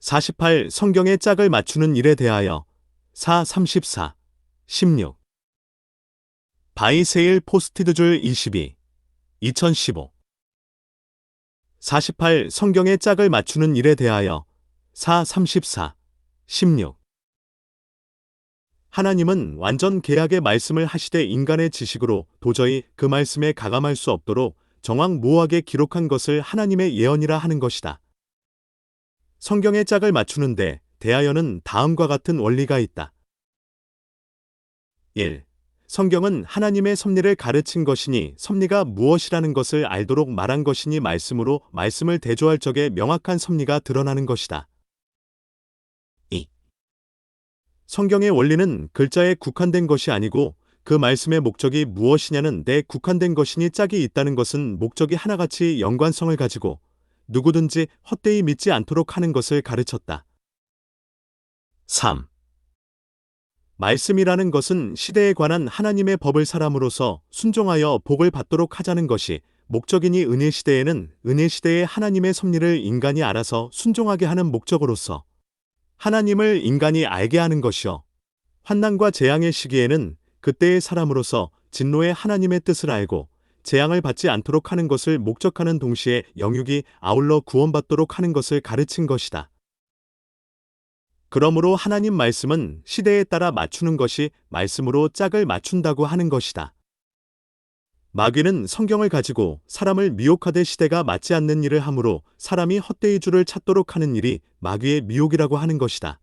48. 성경의 짝을 맞추는 일에 대하여 4. 34. 16. 바이세일 포스티드 줄 22. 2015. 48. 성경의 짝을 맞추는 일에 대하여 4. 34. 16. 하나님은 완전 계약의 말씀을 하시되 인간의 지식으로 도저히 그 말씀에 가감할 수 없도록 정확무하게 기록한 것을 하나님의 예언이라 하는 것이다. 성경의 짝을 맞추는데 대하여는 다음과 같은 원리가 있다. 1. 성경은 하나님의 섭리를 가르친 것이니 섭리가 무엇이라는 것을 알도록 말한 것이니 말씀으로 말씀을 대조할 적에 명확한 섭리가 드러나는 것이다. 2. 성경의 원리는 글자에 국한된 것이 아니고 그 말씀의 목적이 무엇이냐는 내 국한된 것이니 짝이 있다는 것은 목적이 하나같이 연관성을 가지고 누구든지 헛되이 믿지 않도록 하는 것을 가르쳤다. 3. 말씀이라는 것은 시대에 관한 하나님의 법을 사람으로서 순종하여 복을 받도록 하자는 것이 목적이니 은혜 시대에는 은혜 시대의 하나님의 섭리를 인간이 알아서 순종하게 하는 목적으로서 하나님을 인간이 알게 하는 것이요. 환난과 재앙의 시기에는 그때의 사람으로서 진노의 하나님의 뜻을 알고 재앙을 받지 않도록 하는 것을 목적하는 동시에 영육이 아울러 구원받도록 하는 것을 가르친 것이다. 그러므로 하나님 말씀은 시대에 따라 맞추는 것이 말씀으로 짝을 맞춘다고 하는 것이다. 마귀는 성경을 가지고 사람을 미혹하되 시대가 맞지 않는 일을 하므로 사람이 헛되이 주를 찾도록 하는 일이 마귀의 미혹이라고 하는 것이다.